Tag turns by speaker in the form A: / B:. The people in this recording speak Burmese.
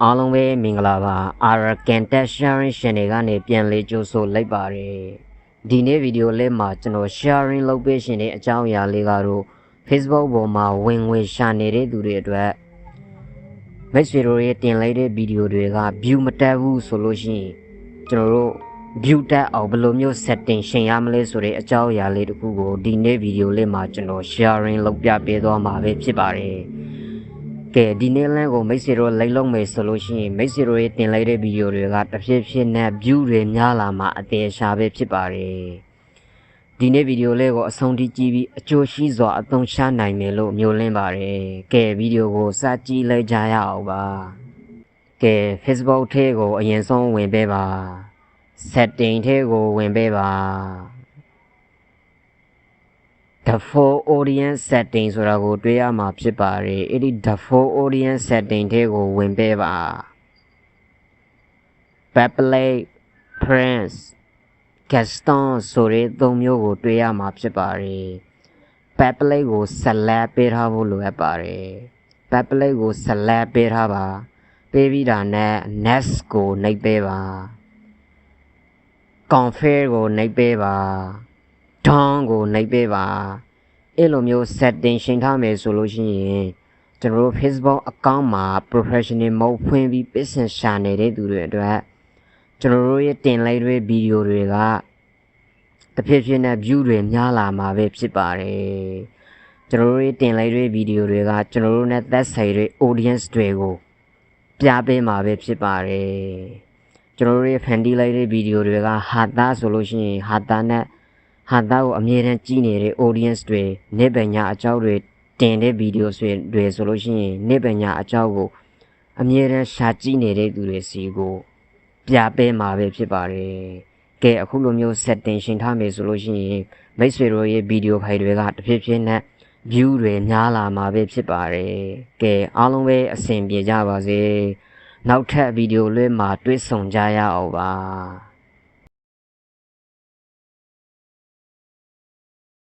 A: အားလုံးပဲမင်္ဂလာပါ Arakan Tech Sharing Channel ကနေပြန်လေးကြိုဆိုလိုက်ပါတယ်ဒီနေ့ဗီဒီယိုလေးမှာကျွန်တော် sharing လုပ်ပေးရှင်တဲ့အကြောင်းအရာလေးကတော့ Facebook ပေါ်မှာဝင်ဝင်ရှာနေတဲ့သူတွေအတွက်မိတ်ဆွေတို့ရဲ့တင်လိုက်တဲ့ဗီဒီယိုတွေက view မတက်ဘူးဆိုလို့ရှိရင်ကျွန်တော်တို့ view တက်အောင်ဘယ်လိုမျိုး setting ရှင်းရမလဲဆိုတဲ့အကြောင်းအရာလေးတစ်ခုကိုဒီနေ့ဗီဒီယိုလေးမှာကျွန်တော် sharing လုပ်ပြပေးသွားမှာပဲဖြစ်ပါတယ် ကဲဒီနေ့လမ်းကိုမိတ်ဆွေတို့လိုက်လုံးမယ်ဆိုလို့ရှိရင်မိတ်ဆွေတို့ရဲ့တင်လိုက်တဲ့ဗီဒီယိုတွေကတစ်ဖြည်းဖြည်းနဲ့ view တွေများလာမှာအသေးရှာပဲဖြစ်ပါတယ်ဒီနေ့ဗီဒီယိုလေးကိုအဆုံးထိကြည့်ပြီးအကျိုးရှိစွာအသုံးချနိုင်မယ်လို့မျှော်လင့်ပါတယ်ကဲဗီဒီယိုကိုစကြည့်လိုက်ကြရအောင်ပါကဲ Facebook ထဲကိုအရင်ဆုံးဝင်ပေးပါ setting ထဲကိုဝင်ပေးပါ default audience setting ဆိုတာကို တွေ့ရမှာဖြစ်ပါတယ်အဲ့ဒီ default audience setting ထဲကိုဝင်ပေးပါ public friends custom ဆိုတဲ့သုံးမျိုးကို တွေ့ရမှာဖြစ်ပါတယ် public ကို select ပေးထားဖို့လိုအပ်ပါတယ် public ကို select ပေးထားပါပေးပြီးတာနဲ့ next ကိုနှိပ်ပေးပါ config ကိုနှိပ်ပေးပါ down ကိုနှိပ်ပေးပါအဲ့လိုမျိုး setting ရှင်းထားမယ်ဆိုလို့ရှိရင်ကျွန်တော်တို့ Facebook account မှာ professional mode ဖွင့်ပြီး business ရှာနေတဲ့သူတွေအတွက်ကျွန်တော်တို့ရဲ့တင်လိုက်တဲ့ဗီဒီယိုတွေကတဖြည်းဖြည်းနဲ့ view တွေများလာမှာပဲဖြစ်ပါတယ်ကျွန်တော်တို့ရဲ့တင်လိုက်တဲ့ဗီဒီယိုတွေကကျွန်တော်တို့နဲ့သက်ဆိုင်တဲ့ audience တွေကိုပြပေးမှာပဲဖြစ်ပါတယ်ကျွန်တော်တို့ရဲ့ဖန်တီးလိုက်တဲ့ဗီဒီယိုတွေကဟာတာဆိုလို့ရှိရင်ဟာတာနဲ့ ဟာတာကိုအမြဲတမ်းကြည့်နေတဲ့ audience တွေနေပညာအကြောင်းတွေတင်တဲ့ဗီဒီယိုတွေတွေဆိုလို့ရှိရင်နေပညာအကြောင်းကိုအမြဲတမ်းရှာကြည့်နေတဲ့သူတွေစီကိုပြပေးမှာပဲဖြစ်ပါတယ်။ကဲအခုလိုမျိုး setting ရှင်းထားမယ်ဆိုလို့ရှိရင်မိတ်ဆွေတို့ရဲ့ဗီဒီယိုဖိုင်တွေကတဖြည်းဖြည်းနဲ့ view တွေများလာမှာပဲဖြစ်ပါတယ်။ကဲအားလုံးပဲအဆင်ပြေကြပါစေ။နောက်ထပ်ဗီဒီယိုလေးမှာတွေ့ဆုံကြရအောင်ပါ။